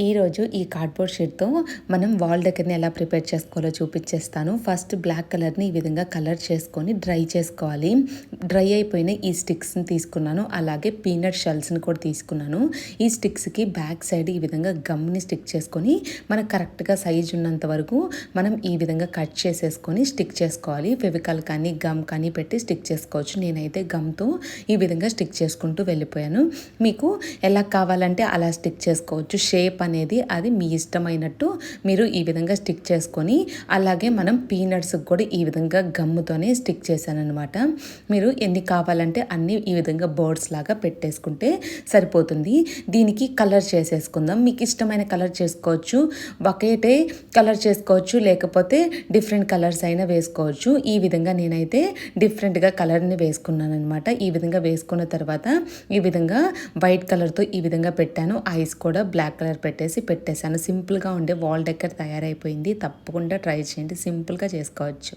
ఈరోజు ఈ కార్డ్బోర్డ్ షీట్తో మనం వాల్ డెకర్ని ఎలా ప్రిపేర్ చేసుకోవాలో చూపించేస్తాను. ఫస్ట్ బ్లాక్ కలర్ని ఈ విధంగా కలర్ చేసుకొని డ్రై చేసుకోవాలి. డ్రై అయిపోయిన ఈ స్టిక్స్ని తీసుకున్నాను. అలాగే పీనట్ షెల్స్ని కూడా తీసుకున్నాను. ఈ స్టిక్స్కి బ్యాక్ సైడ్ ఈ విధంగా గమ్ని స్టిక్ చేసుకొని మనకు కరెక్ట్గా సైజ్ ఉన్నంత వరకు మనం ఈ విధంగా కట్ చేసేసుకొని స్టిక్ చేసుకోవాలి. ఫెవికాల్ కానీ గమ్ కానీ పెట్టి స్టిక్ చేసుకోవచ్చు. నేనైతే గమ్తో ఈ విధంగా స్టిక్ చేసుకుంటూ వెళ్ళిపోయాను. మీకు ఎలా కావాలంటే అలా స్టిక్ చేసుకోవచ్చు. షేప్ అనేది అది మీ ఇష్టమైనట్టు మీరు ఈ విధంగా స్టిక్ చేసుకొని అలాగే మనం పీనట్స్కి కూడా ఈ విధంగా గమ్ముతోనే స్టిక్ చేశానమాట మీరు ఎన్ని కావాలంటే అన్ని ఈ విధంగా బర్డ్స్ లాగా పెట్టేసుకుంటే సరిపోతుంది. దీనికి కలర్ చేసేసుకుందాం. మీకు ఇష్టమైన కలర్ చేసుకోవచ్చు. ఒకటే కలర్ చేసుకోవచ్చు లేకపోతే డిఫరెంట్ కలర్స్ అయినా వేసుకోవచ్చు. ఈ విధంగా నేనైతే డిఫరెంట్గా కలర్ని వేసుకున్నాను అనమాట ఈ విధంగా వేసుకున్న తర్వాత ఈ విధంగా వైట్ కలర్తో ఈ విధంగా పెట్టాను. ఐస్ కూడా బ్లాక్ కలర్ పెట్టాను పెట్టేసి పెట్టేశాను. సింపుల్గా ఉండే వాల్ డెక్కర్ తయారైపోయింది. తప్పకుండా ట్రై చేయండి. సింపుల్గా చేసుకోవచ్చు.